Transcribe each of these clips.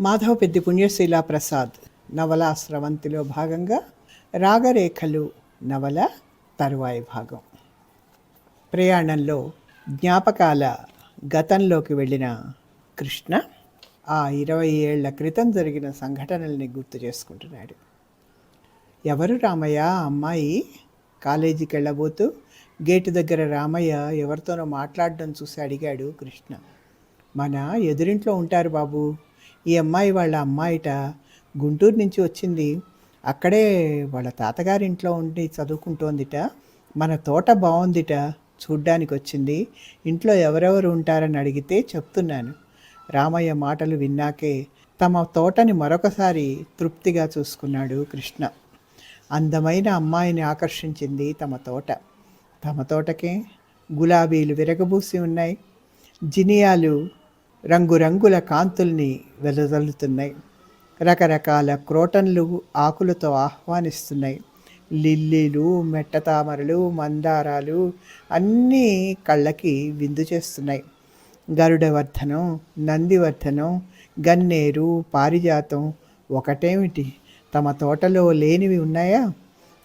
మాధవ పెద్ది పుణ్యశీల ప్రసాద్ నవల స్రవంతిలో భాగంగా రాగరేఖలు నవల తరువాయి భాగం. ప్రయాణంలో జ్ఞాపకాల గతంలోకి వెళ్ళిన కృష్ణ ఆ ఇరవై ఏళ్ళ క్రితం జరిగిన సంఘటనల్ని గుర్తు చేసుకుంటున్నాడు. ఎవరు రామయ్య అమ్మాయి? కాలేజీకి వెళ్ళబోతూ గేటు దగ్గర రామయ్య ఎవరితోనో మాట్లాడడం చూసి అడిగాడు కృష్ణ. మన ఎదురింట్లో ఉంటారు బాబు. ఈ అమ్మాయి వాళ్ళ అమ్మాయిట గుంటూరు నుంచి వచ్చింది. అక్కడే వాళ్ళ తాతగారింట్లో ఉండి చదువుకుంటోందిట. మన తోట బాగుందిట చూడ్డానికి వచ్చింది. ఇంట్లో ఎవరెవరు ఉంటారని అడిగితే చెప్తున్నాను. రామయ్య మాటలు విన్నాకే తమ తోటని మరొకసారి తృప్తిగా చూసుకున్నాడు కృష్ణ. అందమైన అమ్మాయిని ఆకర్షించింది తమ తోట. తమ తోటకే గులాబీలు విరగబూసి ఉన్నాయి. జినియాలు రంగురంగుల కాంతుల్ని వెదజల్లుతున్నాయి రకరకాల క్రోటన్లు ఆకులతో ఆహ్వానిస్తున్నాయి. లిల్లీలు మెట్టతామరలు మందారాలు అన్నీ కళ్ళకి విందు చేస్తున్నాయి. గరుడవర్ధనం నందివర్ధనం గన్నేరు పారిజాతం ఒకటేమిటి? తమ తోటలో లేనివి ఉన్నాయా?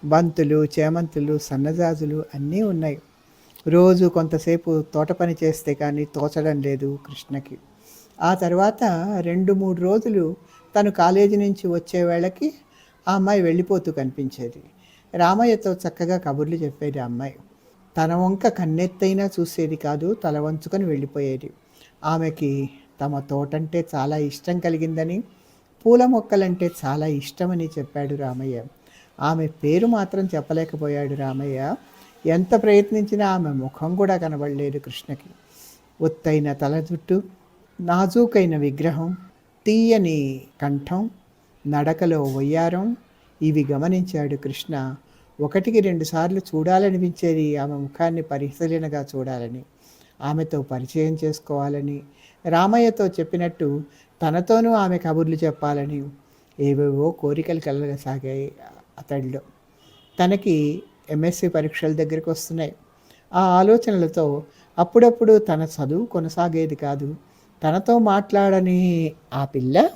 బంతులు చేమంతులు సన్నజాజులు అన్నీ ఉన్నాయి. రోజు కొంతసేపు తోట పని చేస్తే కానీ తోచడం లేదు కృష్ణకి. ఆ తర్వాత రెండు మూడు రోజులు తను కాలేజీ నుంచి వచ్చే వేళకి ఆ అమ్మాయి వెళ్ళిపోతూ కనిపించేది. రామయ్యతో చక్కగా కబుర్లు చెప్పేది ఆ అమ్మాయి. తన వంక కన్నెత్తైనా చూసేది కాదు తల వంచుకొని వెళ్ళిపోయేది. ఆమెకి తమ తోటంటే చాలా ఇష్టం కలిగిందని పూల మొక్కలంటే చాలా ఇష్టమని చెప్పాడు రామయ్య. ఆమె పేరు మాత్రం చెప్పలేకపోయాడు రామయ్య. ఎంత ప్రయత్నించినా ఆమె ముఖం కూడా కనబడలేదు కృష్ణకి. ఒత్తైన తల జుట్టు నాజూకైన విగ్రహం తీయని కంఠం నడకలో వయ్యారం ఇవి గమనించాడు కృష్ణ. ఒకటికి రెండుసార్లు చూడాలనిపించేది ఆమె ముఖాన్ని పరిశీలనగా చూడాలని ఆమెతో పరిచయం చేసుకోవాలని రామయ్యతో చెప్పినట్టు తనతోనూ ఆమె కబుర్లు చెప్పాలని ఏవేవో కోరికలు కలగసాగాయి అతడిలో. తనకి ఎంఎస్సి పరీక్షల దగ్గరికి వస్తున్నాయి. ఆ ఆలోచనలతో అప్పుడప్పుడు తన చదువు కొనసాగేది కాదు. తనతో మాట్లాడని ఆ పిల్ల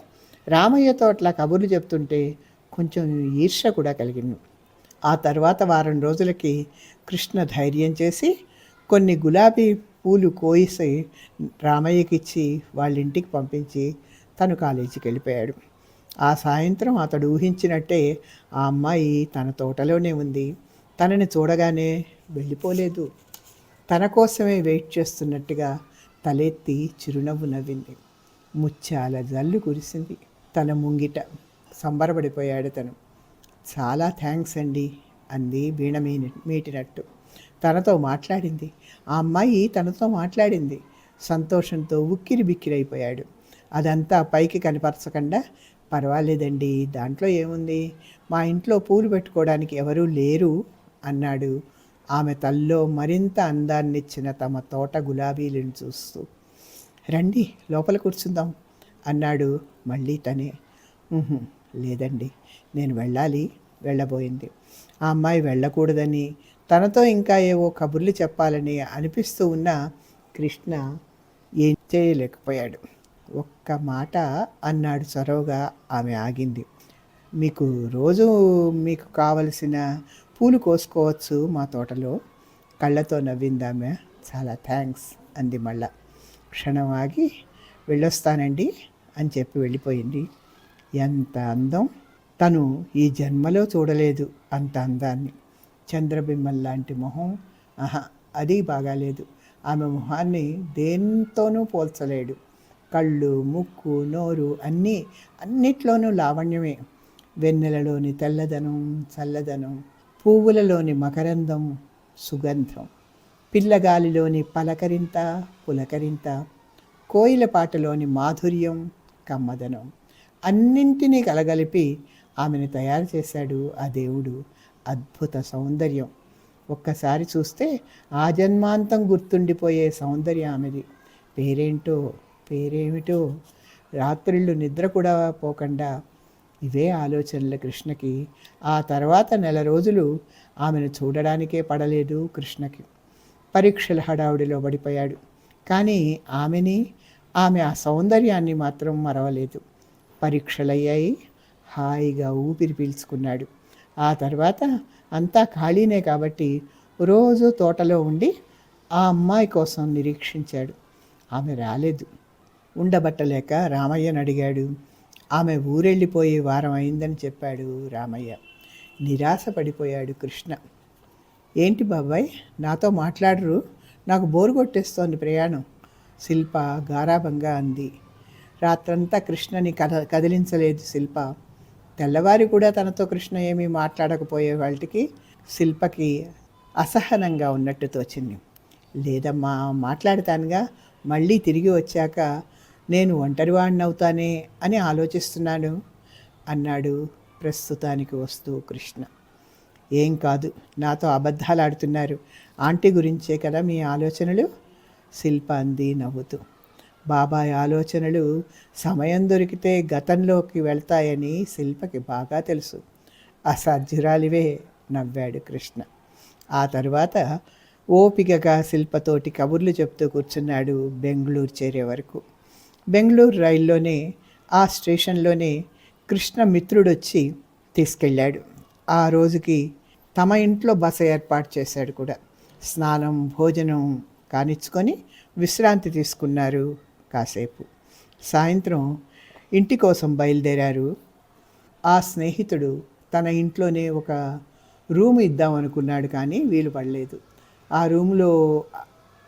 రామయ్యతో అట్లా కబుర్లు చెప్తుంటే కొంచెం ఈర్ష కూడా కలిగింది. ఆ తర్వాత వారం రోజులకి కృష్ణ ధైర్యం చేసి కొన్ని గులాబీ పూలు కోయిసి రామయ్యకిచ్చి వాళ్ళ ఇంటికి పంపించి తను కాలేజీకి వెళ్ళిపోయాడు. ఆ సాయంత్రం అతడు ఊహించినట్టే ఆ అమ్మాయి తన తోటలోనే ఉంది. తనని చూడగానే వెళ్ళిపోలేదు. తన కోసమే వెయిట్ చేస్తున్నట్టుగా తలెత్తి చిరునవ్వు నవ్వింది. ముత్యాల జల్లు కురిసింది తన ముంగిట. సంబరపడిపోయాడు తను. చాలా థ్యాంక్స్ అండి అంది వీణ మీటినట్టు. తనతో మాట్లాడింది. ఆ అమ్మాయి తనతో మాట్లాడింది. సంతోషంతో ఉక్కిరి బిక్కిరైపోయాడు. అదంతా పైకి కనపరచకుండా పర్వాలేదండి దాంట్లో ఏముంది? మా ఇంట్లో పూలు పెట్టుకోవడానికి ఎవరూ లేరు. అన్నాడు. ఆమె తల్లో మరింత అందాన్నిచ్చిన తమ తోట గులాబీలను చూస్తూ. రండి లోపల కూర్చుందాం అన్నాడు మళ్ళీ తనే. లేదండి నేను వెళ్ళాలి వెళ్ళబోయింది. ఆ అమ్మాయి వెళ్ళకూడదని తనతో ఇంకా ఏవో కబుర్లు చెప్పాలని అనిపిస్తూ ఉన్న కృష్ణ ఏం చేయలేకపోయాడు. ఒక్క మాట అన్నాడు చొరవగా ఆమె ఆగింది. మీకు రోజు మీకు కావలసిన పూలు కోసుకోవచ్చు మా తోటలో. కళ్ళతో నవ్విందామె. చాలా థ్యాంక్స్ అంది మళ్ళా. క్షణం ఆగి వెళ్ళొస్తానండి అని చెప్పి వెళ్ళిపోయింది. ఎంత అందం. తను ఈ జన్మలో చూడలేదు అంత అందాన్ని. చంద్రబింబం లాంటి మొహం. ఆహా అది బాగాలేదు. ఆమె మొహాన్ని దేంతోనూ పోల్చలేడు. కళ్ళు ముక్కు నోరు అన్నీ అన్నిట్లోనూ లావణ్యమే. వెన్నెలలోని తెల్లదనం చల్లదనం పువ్వులలోని మకరందం సుగంధం పిల్లగాలిలోని పలకరింత పులకరింత కోయిల పాటలోని మాధుర్యం కమ్మదనం. అన్నింటినీ కలగలిపి ఆమెను తయారు చేశాడు ఆ దేవుడు. అద్భుత సౌందర్యం. ఒక్కసారి చూస్తే ఆ జన్మాంతం గుర్తుండిపోయే సౌందర్యం ఆమెది. పేరేంటో పేరేమిటో రాత్రిళ్ళు నిద్ర కూడా పోకుండా ఇవే ఆలోచనలు కృష్ణకి. ఆ తర్వాత నెల రోజులు ఆమెను చూడడానికే పడలేదు కృష్ణకి. పరీక్షల హడావుడిలో పడిపోయాడు. కానీ ఆమెని ఆమె ఆ సౌందర్యాన్ని మాత్రం మరవలేదు. పరీక్షలయ్యాయి. హాయిగా ఊపిరి పీల్చుకున్నాడు. ఆ తర్వాత అంతా ఖాళీనే కాబట్టి రోజు తోటలో ఉండి ఆ అమ్మాయి కోసం నిరీక్షించాడు. ఆమె రాలేదు. ఉండబట్టలేక రామయ్యను అడిగాడు. ఆమె ఊరెళ్ళిపోయే వారం అయిందని చెప్పాడు రామయ్య. నిరాశ పడిపోయాడు కృష్ణ. ఏంటి బాబాయ్ నాతో మాట్లాడరు. నాకు బోరు కొట్టేస్తోంది ప్రయాణం. శిల్ప గారాభంగా అంది. రాత్రంతా కృష్ణని కద కదిలించలేదు శిల్ప. తెల్లవారి కూడా తనతో కృష్ణ ఏమీ మాట్లాడకపోయే వాళ్ళకి శిల్పకి అసహనంగా ఉన్నట్టు తోచింది. లేదమ్మా మాట్లాడతానుగా. మళ్ళీ తిరిగి వచ్చాక నేను ఒంటరివాడిని అని ఆలోచిస్తున్నాను అన్నాడు ప్రస్తుతానికి వస్తూ కృష్ణ. ఏం కాదు నాతో అబద్ధాలు ఆడుతున్నారు ఆంటీ గురించే కదా మీ ఆలోచనలు? శిల్ప అంది నవ్వుతూ. బాబాయ్ ఆలోచనలు సమయం దొరికితే గతంలోకి వెళ్తాయని శిల్పకి బాగా తెలుసు. అసాధ్యురాలివే నవ్వాడు కృష్ణ. ఆ తర్వాత ఓపికగా శిల్పతోటి కబుర్లు చెప్తూ కూర్చున్నాడు బెంగళూరు చేరే వరకు. బెంగళూరు రైల్లోనే ఆ స్టేషన్లోనే కృష్ణ మిత్రుడొచ్చి తీసుకెళ్ళాడు. ఆ రోజుకి తమ ఇంట్లో బస ఏర్పాటు చేశాడు కూడా. స్నానం భోజనం కానిచ్చుకొని విశ్రాంతి తీసుకున్నారు కాసేపు. సాయంత్రం ఇంటి కోసం బయలుదేరారు. ఆ స్నేహితుడు తన ఇంట్లోనే ఒక రూమ్ ఇద్దాం అనుకున్నాడు కానీ వీలు పడలేదు. ఆ రూములో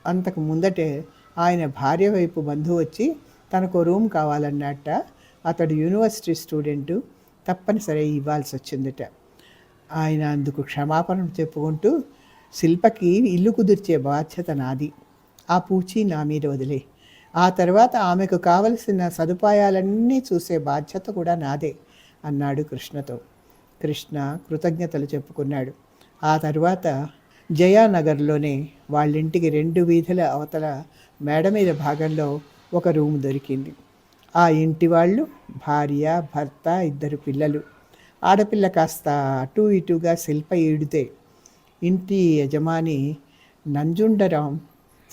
అంతకు ముందటే ఆయన భార్య వైపు బంధువు వచ్చి తనకు రూమ్ కావాలన్నట్ట అతడు యూనివర్సిటీ స్టూడెంటు తప్పనిసరి ఇవ్వాల్సి వచ్చిందట ఆయన అందుకు క్షమాపణ చెప్పుకుంటూ శిల్పకి ఇల్లు కుదిర్చే బాధ్యత నాది. ఆ పూచి నా మీద వదిలే. ఆ తర్వాత ఆమెకు కావలసిన సదుపాయాలన్నీ చూసే బాధ్యత కూడా నాదే అన్నాడు కృష్ణతో. కృష్ణ కృతజ్ఞతలు చెప్పుకున్నాడు. ఆ తర్వాత జయానగర్లోనే వాళ్ళింటికి రెండు వీధుల అవతల మేడ మీద భాగంలో ఒక రూమ్ దొరికింది. ఆ ఇంటి వాళ్ళు భార్య భర్త ఇద్దరు పిల్లలు. ఆడపిల్ల కాస్త అటు ఇటుగా శిల్ప ఈడితే ఇంటి యజమాని నంజుండరాం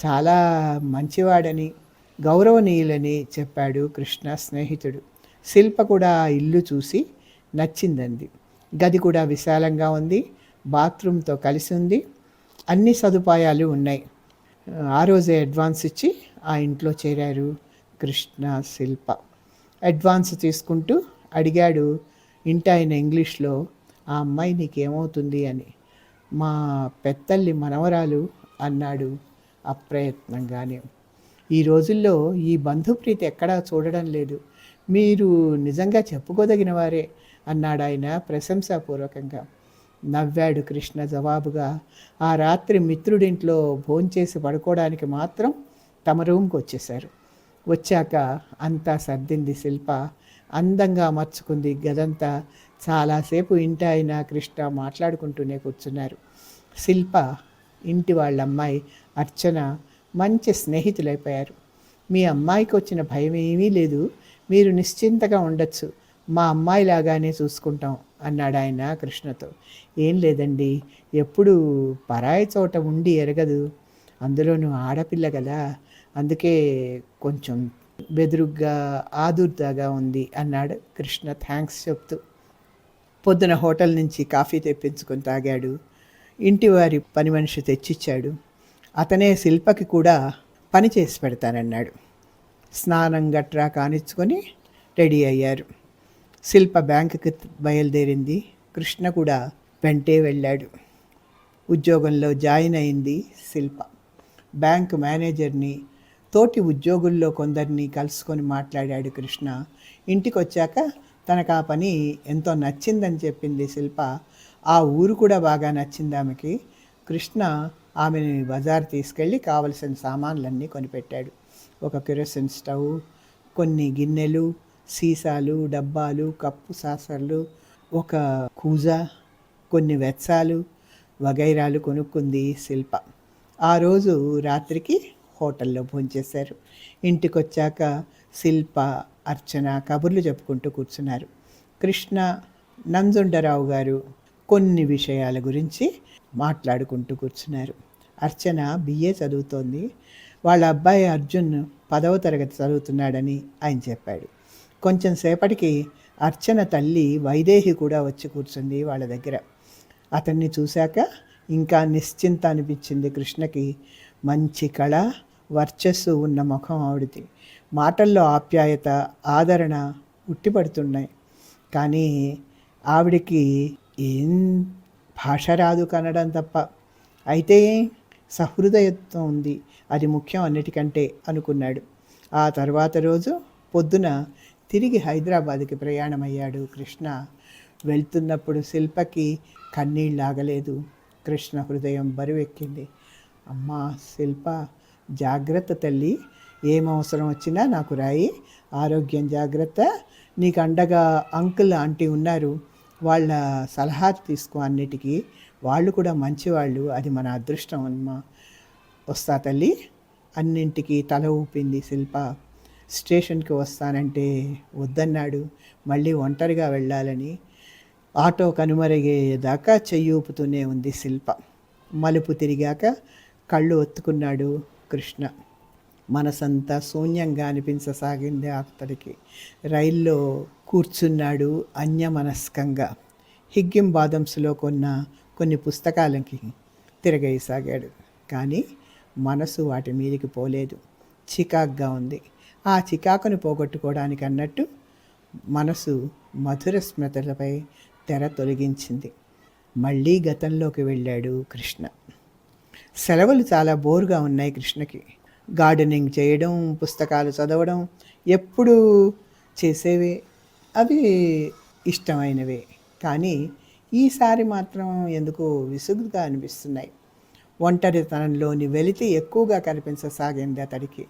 చాలా మంచివాడని గౌరవనీయులని చెప్పాడు కృష్ణ స్నేహితుడు. శిల్ప కూడా ఆ ఇల్లు చూసి నచ్చిందంది. గది కూడా విశాలంగా ఉంది బాత్రూమ్తో కలిసి ఉంది అన్ని సదుపాయాలు ఉన్నాయి. ఆ రోజే అడ్వాన్స్ ఇచ్చి ఆ ఇంట్లో చేరారు కృష్ణ శిల్ప. అడ్వాన్స్ తీసుకుంటూ అడిగాడు ఇంటి ఆయన ఇంగ్లీష్లో ఆ అమ్మాయి నీకేమవుతుంది అని. మా పెద్దల్లి మనవరాలు అన్నాడు అప్రయత్నంగానే. ఈ రోజుల్లో ఈ బంధుప్రీతి ఎక్కడా చూడడం లేదు. మీరు నిజంగా చెప్పుకోదగిన వారే అన్నాడు ఆయన ప్రశంసాపూర్వకంగా. నవ్వాడు కృష్ణ జవాబుగా ఆ రాత్రి మిత్రుడింట్లో భోంచేసి పడుకోవడానికి మాత్రం తమ రూమ్కి వచ్చేశారు వచ్చాక అంతా సర్దింది శిల్ప. అందంగా మర్చుకుంది గదంతా. చాలాసేపు ఇంటి ఆయన కృష్ణ మాట్లాడుకుంటూనే కూర్చున్నారు. శిల్ప ఇంటి వాళ్ళ అమ్మాయి అర్చన మంచి స్నేహితులైపోయారు. మీ అమ్మాయికి వచ్చిన భయం ఏమీ లేదు. మీరు నిశ్చింతగా ఉండొచ్చు. మా అమ్మాయి లాగానే చూసుకుంటాం అన్నాడు ఆయన కృష్ణతో. ఏం లేదండి. ఎప్పుడు పరాయి చోట ఉండి ఎరగదు. అందులోనూ ఆడపిల్ల కదా అందుకే కొంచెం బెదురుగ్గా ఆదుర్దాగా ఉంది అన్నాడు కృష్ణ. థ్యాంక్స్ చెప్తూ పొద్దున హోటల్ నుంచి కాఫీ తెప్పించుకొని తాగాడు. ఇంటి వారి పని మనిషి తెచ్చిచ్చాడు. అతనే శిల్పకి కూడా పని చేసి పెడతానన్నాడు. స్నానం గట్రా కానిచ్చుకొని రెడీ అయ్యారు. శిల్ప బ్యాంకుకి బయలుదేరింది. కృష్ణ కూడా వెంటే వెళ్ళాడు. ఉద్యోగంలో జాయిన్ అయింది శిల్ప. బ్యాంక్ మేనేజర్ని తోటి ఉద్యోగుల్లో కొందరిని కలుసుకొని మాట్లాడాడు కృష్ణ. ఇంటికి వచ్చాక తనకు ఆ పని ఎంతో నచ్చిందని చెప్పింది శిల్ప. ఆ ఊరు కూడా బాగా నచ్చింది ఆమెకి కృష్ణ ఆమెని బజార్ తీసుకెళ్ళి కావలసిన సామాన్లన్నీ కొనిపెట్టాడు. ఒక కిరోసిన్ స్టవ్ కొన్ని గిన్నెలు సీసాలు డబ్బాలు కప్పు సాసర్లు ఒక కూజ కొన్ని వెచ్చాలు వగైరాలు కొనుక్కుంది శిల్ప. ఆ రోజు రాత్రికి హోటల్లో భోంచేశారు. ఇంటికి వచ్చాక శిల్ప అర్చన కబుర్లు చెప్పుకుంటూ కూర్చున్నారు. కృష్ణ నంజుండరావు గారు కొన్ని విషయాల గురించి మాట్లాడుకుంటూ కూర్చున్నారు. అర్చన బిఏ చదువుతోంది. వాళ్ళ అబ్బాయి అర్జున్ పదవ తరగతి చదువుతున్నాడని ఆయన చెప్పాడు. కొంచెం సేపటికి అర్చన తల్లి వైదేహి కూడా వచ్చి కూర్చుంది వాళ్ళ దగ్గర. అతన్ని చూశాక ఇంకా నిశ్చింత అనిపించింది కృష్ణకి. మంచి కళ వర్చస్సు ఉన్న ముఖం ఆవిడది. మాటల్లో ఆప్యాయత ఆదరణ ఉట్టిపడుతున్నాయి. కానీ ఆవిడకి ఏం భాష రాదు కనడం తప్ప. అయితే సహృదయత్వం ఉంది. అది ముఖ్యం అన్నిటికంటే అనుకున్నాడు. ఆ తర్వాత రోజు పొద్దున తిరిగి హైదరాబాద్కి ప్రయాణమయ్యాడు కృష్ణ. వెళ్తున్నప్పుడు శిల్పకి కన్నీళ్ళు ఆగలేదు కృష్ణ హృదయం బరువెక్కింది. అమ్మా శిల్ప! జాగ్రత్త తల్లి. ఏం అవసరం వచ్చినా నాకు రాయి. ఆరోగ్యం జాగ్రత్త. నీకు అండగా అంకుల్ ఆంటీ ఉన్నారు. వాళ్ళ సలహా తీసుకో అన్నిటికీ. వాళ్ళు కూడా మంచివాళ్ళు. అది మన అదృష్టం అమ్మా. వస్తా తల్లి. అన్నింటికి తల ఊపింది శిల్ప. స్టేషన్కి వస్తానంటే వద్దన్నాడు. మళ్ళీ ఒంటరిగా వెళ్ళాలని ఆటో కనుమరిగేదాకా చెయ్యి ఊపుతూనే ఉంది శిల్ప. మలుపు తిరిగాక కళ్ళు ఒత్తుకున్నాడు. కృష్ణ. మనసంతా శూన్యంగా అనిపించసాగింది అతడికి. రైల్లో కూర్చున్నాడు అన్యమనస్కంగా. హిగ్గిం బాదమ్స్లో కొన్న కొన్ని పుస్తకాలకి తిరగేయసాగాడు. కానీ మనసు వాటి మీదకి పోలేదు. చికాక్గా ఉంది. ఆ చికాకును పోగొట్టుకోవడానికి అన్నట్టు మనసు మధుర స్మృతులపై తెర తొలగించింది. మళ్ళీ గతంలోకి వెళ్ళాడు కృష్ణ. సెలవులు చాలా బోరుగా ఉన్నాయి కృష్ణకి. గార్డెనింగ్ చేయడం పుస్తకాలు చదవడం ఎప్పుడు చేసేవే. అవి ఇష్టమైనవే. కానీ ఈసారి మాత్రం ఎందుకో విసుగుగా అనిపిస్తున్నాయి. ఒంటరితనంలోని వెలితి ఎక్కువగా కనిపించసాగింది అతడికి.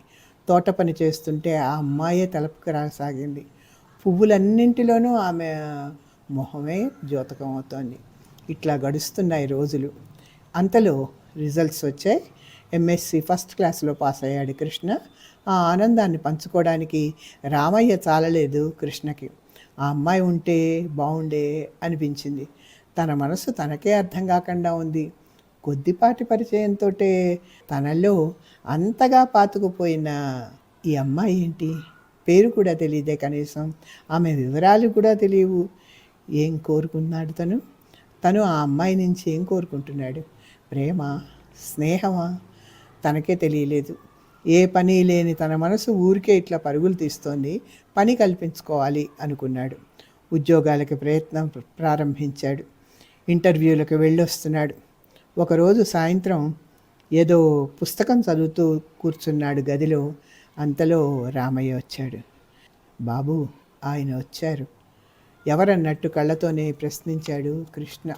తోట పని చేస్తుంటే ఆ అమ్మాయే తలపుకు రాసాగింది. పువ్వులన్నింటిలోనూ ఆమె మొహమే ద్యోతకం అవుతోంది ఇట్లా గడుస్తున్నాయి రోజులు. అంతలో రిజల్ట్స్ వచ్చాయి. ఎంఎస్సి ఫస్ట్ క్లాస్లో పాస్ అయ్యాడు కృష్ణ. ఆ ఆనందాన్ని పంచుకోవడానికి రామయ్య చాలలేదు కృష్ణకి. ఆ అమ్మాయి ఉంటే బాగుండే అనిపించింది. తన మనసు తనకే అర్థం కాకుండా ఉంది. కొద్దిపాటి పరిచయంతో తనలో అంతగా పాతుకుపోయిన ఈ అమ్మాయి ఏంటి? పేరు కూడా తెలియదే కనీసం. ఆమె వివరాలు కూడా తెలియవు. ఏం కోరుకున్నాడు తను? తను ఆ అమ్మాయి నుంచి ఏం కోరుకుంటున్నాడు? ప్రేమ స్నేహమా? తనకే తెలియలేదు. ఏ పని లేని తన మనసు ఊరికే ఇట్లా పరుగులు తీస్తోంది. పని కల్పించుకోవాలి అనుకున్నాడు. ఉద్యోగాలకి ప్రయత్నం ప్రారంభించాడు. ఇంటర్వ్యూలకు వెళ్ళొస్తున్నాడు. ఒకరోజు సాయంత్రం ఏదో పుస్తకం చదువుతూ కూర్చున్నాడు గదిలో. అంతలో రామయ్య వచ్చాడు. బాబు ఆయన వచ్చారు. ఎవరన్నట్టు కళ్ళతోనే ప్రశ్నించాడు కృష్ణ.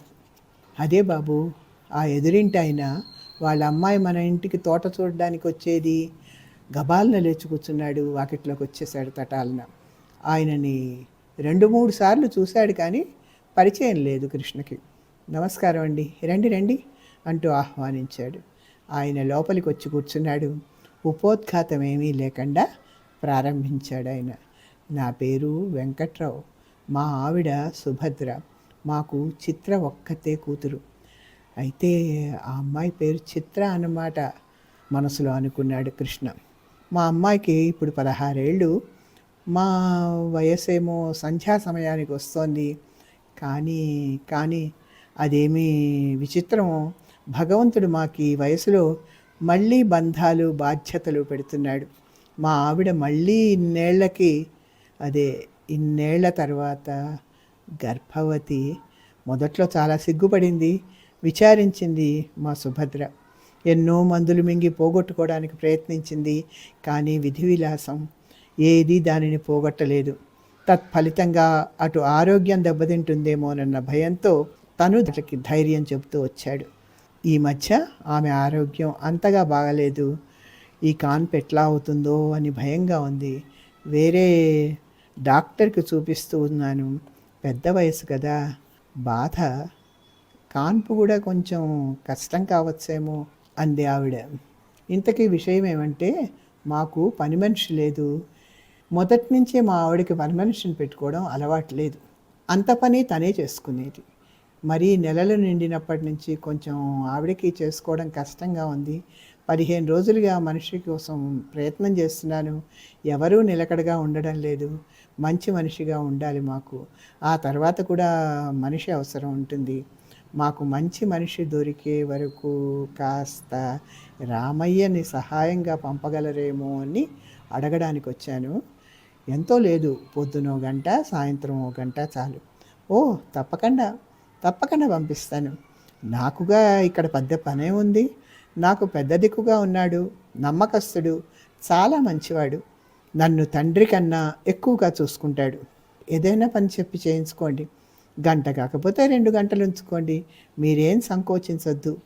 అదే బాబు ఆ ఎదురింటి ఆయన వాళ్ళ అమ్మాయి మన ఇంటికి తోట చూడడానికి వచ్చేది గబాలన లేచి కూర్చున్నాడు వాకిట్లోకి వచ్చేసాడు తటాలన. ఆయనని రెండు మూడు సార్లు చూశాడు కానీ పరిచయం లేదు కృష్ణకి. నమస్కారం అండి రండి రండి అంటూ ఆహ్వానించాడు. ఆయన లోపలికి వచ్చి కూర్చున్నాడు. ఉపోద్ఘాతం ఏమీ లేకుండా ప్రారంభించాడు ఆయన. నా పేరు వెంకట్రావు. మా ఆవిడ సుభద్ర. మాకు చిత్ర ఒక్కతే కూతురు. అయితే ఆ అమ్మాయి పేరు చిత్ర అన్నమాట మనసులో అనుకున్నాడు కృష్ణ. మా అమ్మాయికి ఇప్పుడు పదహారేళ్ళు. మా వయసేమో సంధ్యా సమయానికి వస్తోంది. కానీ కానీ అదేమీ విచిత్రం. భగవంతుడు మాకు ఈ వయసులో మళ్ళీ బంధాలు బాధ్యతలు పెడుతున్నాడు. మా ఆవిడ మళ్ళీ ఇన్నేళ్ళకి అదే ఇన్నేళ్ళ తర్వాత గర్భవతి. మొదట్లో చాలా సిగ్గుపడింది. విచారించింది మా సుభద్ర. ఎన్నో మందులు మింగి పోగొట్టుకోవడానికి ప్రయత్నించింది కానీ విధి విలాసం ఏది దానిని పోగొట్టలేదు. తత్ఫలితంగా అటు ఆరోగ్యం దెబ్బతింటుందేమోనన్న భయంతో తను అతడికి ధైర్యం చెబుతూ వచ్చాడు. ఈ మధ్య ఆమె ఆరోగ్యం అంతగా బాగలేదు. ఈ కాన్పు ఎట్లా అవుతుందో అని భయంగా ఉంది. వేరే డాక్టర్కి చూపిస్తూ ఉన్నాను. పెద్ద వయసు కదా. బాధ కాన్పు కూడా కొంచెం కష్టం కావచ్చేమో అంది ఆవిడ. ఇంతకీ విషయం ఏమంటే మాకు పని మనిషి లేదు. మొదటి నుంచే మా ఆవిడకి పని మనిషిని పెట్టుకోవడం అలవాటు లేదు. అంత పని తనే చేసుకునేది. మరి నెలలు నిండినప్పటి నుంచి కొంచెం ఆవిడకి చేసుకోవడం కష్టంగా ఉంది. పదిహేను రోజులుగా మనిషి కోసం ప్రయత్నం చేస్తున్నాను. ఎవరూ నిలకడగా ఉండడం లేదు. మంచి మనిషిగా ఉండాలి మాకు. ఆ తర్వాత కూడా మనిషి అవసరం ఉంటుంది. మాకు మంచి మనిషి దొరికే వరకు కాస్త రామయ్యని సహాయంగా పంపగలరేమో అని అడగడానికి వచ్చాను. ఎంతో లేదు పొద్దున గంట సాయంత్రం ఒక గంట చాలు. ఓ తప్పకుండా తప్పకుండా పంపిస్తాను. నాకుగా ఇక్కడ పెద్ద పనే ఉంది. నాకు పెద్ద దిక్కుగా ఉన్నాడు నమ్మకస్తుడు చాలా మంచివాడు. నన్ను తండ్రి కన్నా ఎక్కువగా చూసుకుంటాడు. ఏదైనా పని చెప్పి చేయించుకోండి. గంట కాకపోతే రెండు గంటలు ఉంచుకోండి. మీరేం సంకోచించొద్దు.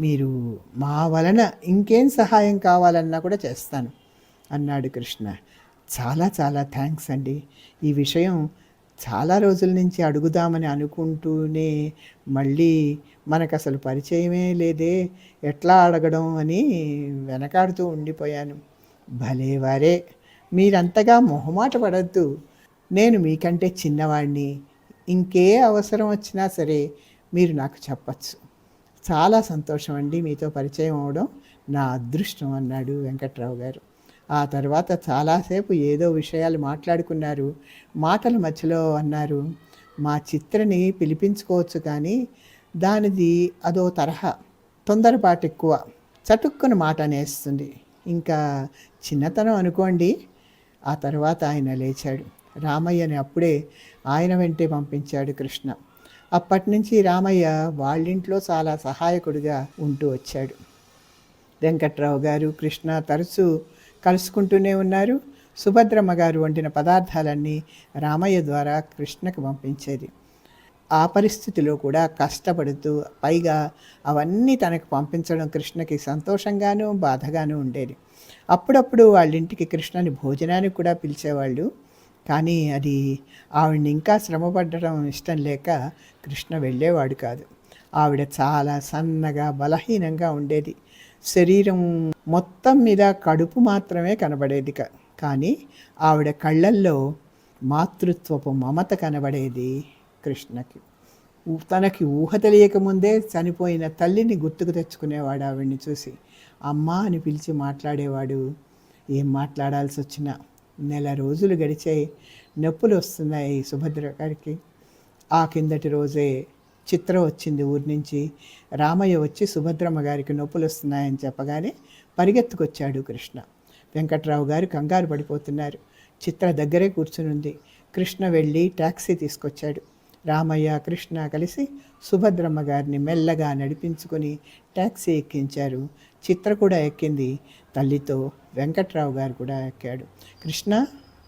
మీరు మా వలన ఇంకేం సహాయం కావాలన్నా కూడా చేస్తాను అన్నాడు కృష్ణ. చాలా చాలా థ్యాంక్స్ అండి. ఈ విషయం చాలా రోజుల నుంచి అడుగుదామని అనుకుంటూనే మళ్ళీ మనకు అసలు పరిచయమే లేదే. ఎట్లా అడగడం అని వెనకాడుతూ ఉండిపోయాను. భలేవారే మీరంతగా మొహమాట పడద్దు. నేను మీకంటే చిన్నవాడిని ఇంకే అవసరం వచ్చినా సరే మీరు నాకు చెప్పచ్చు. చాలా సంతోషం అండి మీతో పరిచయం అవడం నా అదృష్టం అన్నాడు వెంకట్రావు గారు. ఆ తర్వాత చాలాసేపు ఏదో విషయాలు మాట్లాడుకున్నారు. మాటల మధ్యలో అన్నారు మా చిత్రని పిలిపించుకోవచ్చు కానీ దానిది అదో తరహా తొందరపాటు ఎక్కువ. చటుక్కున మాట అనేస్తుంది. ఇంకా చిన్నతనం అనుకోండి. ఆ తర్వాత ఆయన లేచాడు. రామయ్యని అప్పుడే ఆయన వెంటే పంపించాడు కృష్ణ. అప్పటి నుంచి రామయ్య వాళ్ళింట్లో చాలా సహాయకుడిగా ఉంటూ వచ్చాడు. వెంకట్రావు గారు కృష్ణ తరచూ కలుసుకుంటూనే ఉన్నారు. సుభద్రమ్మ గారు వండిన పదార్థాలన్నీ రామయ్య ద్వారా కృష్ణకు పంపించేది. ఆ పరిస్థితిలో కూడా కష్టపడుతూ పైగా అవన్నీ తనకు పంపించడం కృష్ణకి సంతోషంగానూ బాధగానూ ఉండేది. అప్పుడప్పుడు వాళ్ళ ఇంటికి కృష్ణని భోజనానికి కూడా పిలిచేవాళ్ళు. కానీ అది ఆవిడని ఇంకా శ్రమపడడం ఇష్టం లేక కృష్ణ వెళ్ళేవాడు కాదు. ఆవిడ చాలా సన్నగా బలహీనంగా ఉండేది. శరీరం మొత్తం మీద కడుపు మాత్రమే కనబడేది కానీ ఆవిడ కళ్ళల్లో మాతృత్వపు మమత కనబడేది కృష్ణకి. తనకి ఊహ తెలియకముందే చనిపోయిన తల్లిని గుర్తుకు తెచ్చుకునేవాడు ఆవిడ్ని చూసి. అమ్మా అని పిలిచి మాట్లాడేవాడు. ఏం మాట్లాడాల్సి వచ్చినా నెల రోజులు గడిచాయి నొప్పులు వస్తున్నాయి సుభద్ర గారికి. ఆ కిందటి రోజే చిత్ర వచ్చింది ఊరి నుంచి. రామయ్య వచ్చి సుభద్రమ్మ గారికి నొప్పులు వస్తున్నాయని చెప్పగానే పరిగెత్తుకొచ్చాడు కృష్ణ. వెంకట్రావు గారు కంగారు పడిపోతున్నారు. చిత్ర దగ్గరే కూర్చునుంది. కృష్ణ వెళ్ళి ట్యాక్సీ తీసుకొచ్చాడు. రామయ్య కృష్ణ కలిసి సుభద్రమ్మ గారిని మెల్లగా నడిపించుకొని ట్యాక్సీ ఎక్కించారు. చిత్ర కూడా ఎక్కింది. తల్లితో వెంకట్రావు గారు కూడా ఎక్కాడు. కృష్ణ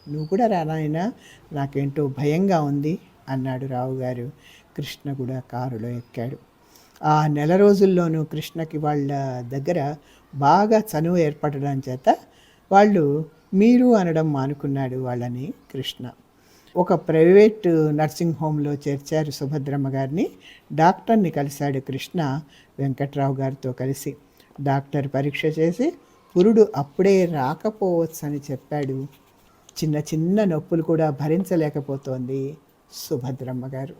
నువ్వు కూడా రానాయనా నాకేంటో భయంగా ఉంది అన్నాడు రావు గారు. కృష్ణ కూడా కారులో ఎక్కాడు. ఆ నెల రోజుల్లోనూ కృష్ణకి వాళ్ళ దగ్గర బాగా చనువు ఏర్పడడం చేత వాళ్ళు మీరు అనడం మానుకున్నాడు వాళ్ళని కృష్ణ. ఒక ప్రైవేట్ నర్సింగ్ హోమ్లో చేర్చారు సుభద్రమ్మ గారిని. డాక్టర్ని కలిశాడు కృష్ణ వెంకట్రావు గారితో కలిసి. డాక్టర్ పరీక్ష చేసి పురుడు అప్పుడే రాకపోవచ్చు అని చెప్పాడు. చిన్న చిన్న నొప్పులు కూడా భరించలేకపోతోంది సుభద్రమ్మ గారు.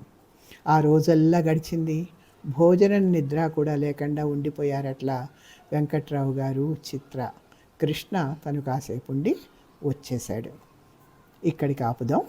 ఆ రోజల్లా గడిచింది. భోజనం నిద్ర కూడా లేకుండా ఉండిపోయారట్లా వెంకట్రావు గారు చిత్ర. కృష్ణ తను కాసేపు ఉండి వచ్చేశాడు. ఇక్కడికి ఆపుదాం.